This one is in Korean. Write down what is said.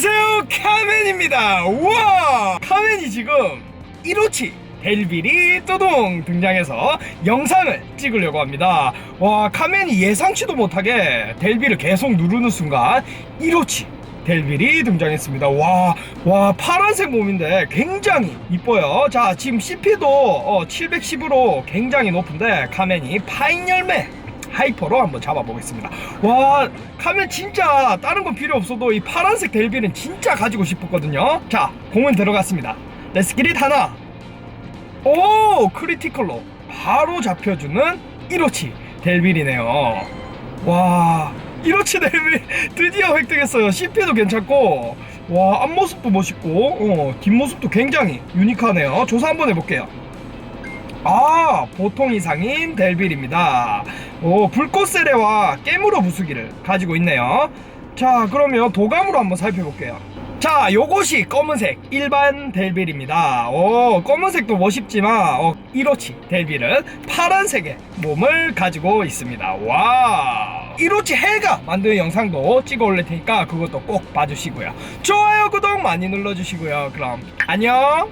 안녕하세요. 카멘입니다. 우와! 카멘이 지금 1호치 델빌이 뚜둥 등장해서 영상을 찍으려고 합니다. 와 카멘이 예상치도 못하게 델빌을 계속 누르는 순간 1호치 델빌이 등장했습니다. 와, 와 파란색 몸인데 굉장히 이뻐요. 자 지금 CP도 어, 710으로 굉장히 높은데 카멘이 파인 열매 하이퍼로 한번 잡아보겠습니다. 와, 카면 진짜 다른 건 필요 없어도 이 파란색 델빌은 진짜 가지고 싶었거든요. 자, 공은 들어갔습니다. 레스키릿 하나. 오, 크리티컬로 바로 잡혀주는 1호치 델빌이네요. 와, 1호치 델빌 드디어 획득했어요. CP도 괜찮고, 와, 앞모습도 멋있고, 어, 뒷모습도 굉장히 유니크하네요. 조사 한번 해볼게요. 아 보통 이상인 델빌입니다. 오 불꽃 세례와 깨물어 부수기를 가지고 있네요. 자 그러면 도감으로 한번 살펴볼게요. 자 요것이 검은색 일반 델빌입니다. 오 검은색도 멋있지만 어, 1호치 델빌은 파란색의 몸을 가지고 있습니다. 와 1호치 해가 만드는 영상도 찍어 올릴 테니까 그것도 꼭 봐주시고요. 좋아요 구독 많이 눌러주시고요. 그럼 안녕